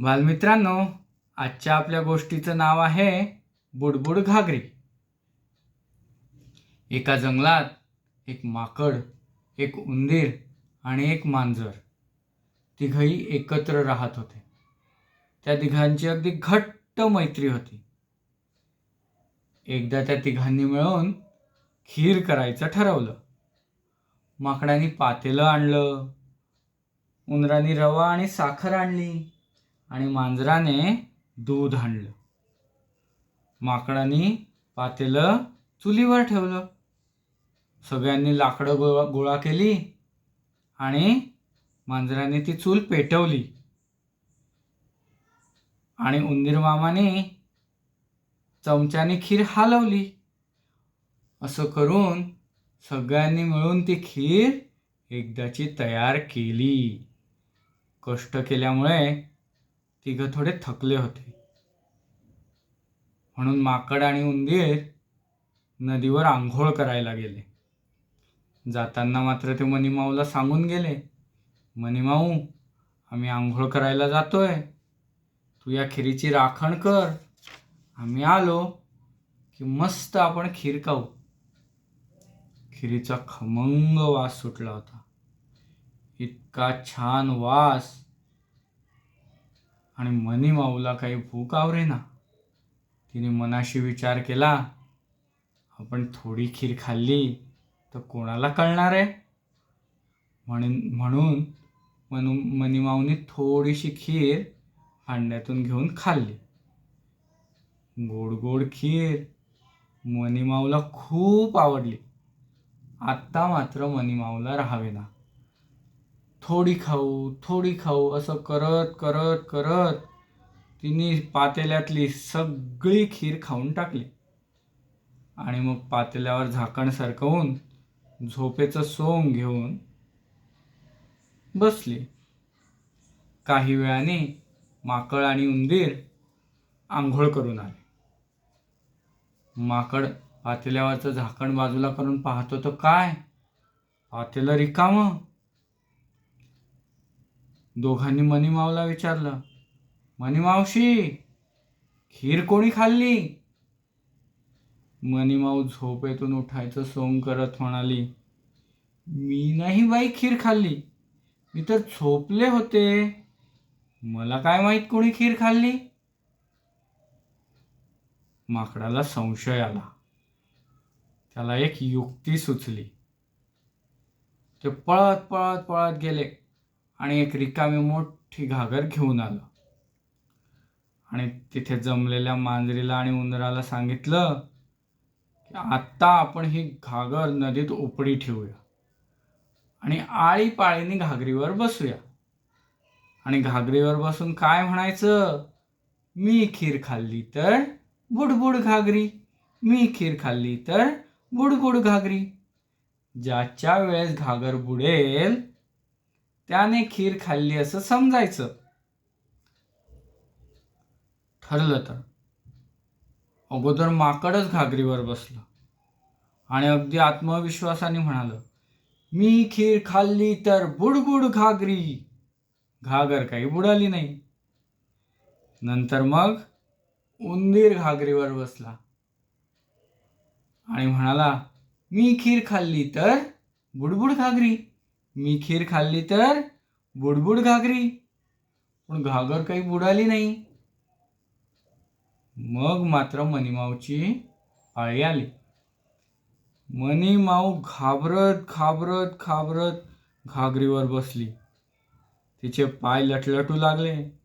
बालमित्रांनो आजच्या आपल्या गोष्टीचं नाव आहे बुडबुड घागरी. एका जंगलात एक माकड एक उंदीर आणि एक मांजर तिघही एकत्र राहत होते. त्या तिघांची अगदी घट्ट मैत्री होती. एकदा त्या तिघांनी मिळून खीर करायचं ठरवलं. माकडाने पातेलं आणलं उंदराने रवा आणि साखर आणली. आणि मांजराने दूध आणलं. माकडाने पातेलं चुलीवर ठेवलं. सगळ्यांनी लाकडं गोळा गोळा केली आणि मांजराने ती चूल पेटवली. आणि उंदीर मामाने चमच्याने खीर हालवली. असं करून सगळ्यांनी मिळून ती खीर एकदाची तयार केली. कष्ट केल्यामुळे तिघं थोडे थकले होते. म्हणून माकड आणि उंदीर नदीवर आंघोळ करायला गेले. जाताना मात्र ते मनीमाऊला सांगून गेले मनीमाऊ आम्ही आंघोळ करायला जातोय. तू या खिरीची राखण कर. आम्ही आलो की मस्त आपण खीर खाऊ. खिरीचा खमंग वास सुटला होता. इतका छान वास आणि मनी माऊला काही भूक आवरेना. तिने मनाशी विचार केला आपण थोडी खीर खाल्ली तर कोणाला कळणार आहे? म्हणून म्हणून मनु मनीमाऊने थोडीशी खीर भांड्यातून घेऊन खाल्ली. गोड गोड खीर मनीमाऊला खूप आवडली. आत्ता मात्र मनीमाऊला राहावेना. थोडी खाऊ थोडी खाऊ असं करत करत करत तिने पातेल्यातली सगळी खीर खाऊन टाकली. आणि मग पातेल्यावर झाकण सरकवून झोपेचं सोंग घेऊन बसली. काही वेळाने माकड आणि उंदीर आंघोळ करून आले. माकड पातेल्यावरचं झाकण बाजूला करून पाहतो तर काय? पातेलं रिकामं. दोघांनी मनीमावला विचारलं मनीमावशी खीर कोणी खाल्ली? मनीमाऊ झोपेतून उठायचं सोंग करत म्हणाली मी नाही बाई खीर खाल्ली मी तर झोपले होते. मला काय माहीत कोणी खीर खाल्ली? माकडाला संशय आला. त्याला एक युक्ती सुचली. ते पळत पळत पळत गेले. आणि एक रिकामी मोठी घागर घेऊन आलं. आणि तिथे जमलेल्या मांजरीला आणि उंदराला सांगितलं की आत्ता आपण ही घागर नदीत उपडी ठेवूया. आणि आळीपाळीने घागरीवर बसूया. आणि घागरीवर बसून काय म्हणायचं? मी खीर खाल्ली तर बुडबुड घागरी. मी खीर खाल्ली तर बुडबुड घागरी. ज्याच्या वेळेस घागर बुडेल त्याने खीर खाल्ली असं समजायचं. ठरलं तर. अगोदर माकडच घागरीवर बसलं. आणि अगदी आत्मविश्वासाने म्हणालं मी खीर खाल्ली तर बुडबुड घागरी. घागर काही बुडाली नाही. नंतर मग उंदीर घागरीवर बसला. आणि म्हणाला मी खीर खाल्ली तर बुडबुड घागरी. मी खीर खाल्ली तर बुडबुड घागरी. पण घागर काही बुडाली नाही. मग मात्र मनीमाऊची आळी आली. मनीमाऊ घाबरत घाबरत घाबरत घागरीवर बसली. तिचे पाय लटलटू लागले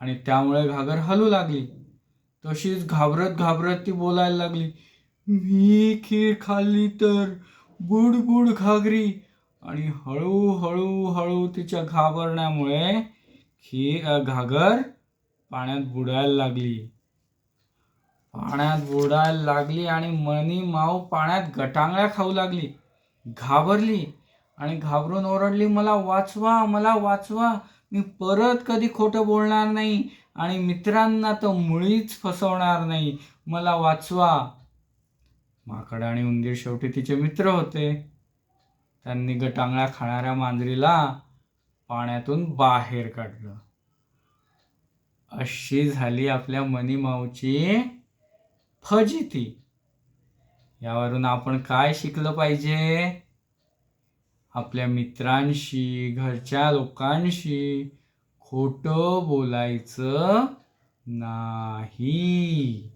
आणि त्यामुळे घागर हलू लागली. तशीच घाबरत घाबरत ती बोलायला लागली. मी खीर खाल्ली तर बुडबुड घागरी आणि हळूहळू हळू तिच्या घाबरण्यामुळे खी घागर पाण्यात बुडायला लागली. पाण्यात बुडायला लागली आणि मणी माऊ पाण्यात गटांगळ्या खाऊ लागली. घाबरली आणि घाबरून ओरडली मला वाचवा मला वाचवा. मी परत कधी खोटं बोलणार नाही आणि मित्रांना तर मुळीच फसवणार नाही. मला वाचवा. माकड आणि उंदीर शेवटी तिचे मित्र होते. त्यांनी गटांगळ्या खाणाऱ्या मांजरीला पाण्यातून बाहेर काढलं. अशी झाली आपल्या मनीमाऊची फजिती. यावरून आपण काय शिकलं पाहिजे? आपल्या मित्रांशी घरच्या लोकांशी खोटं बोलायचं नाही.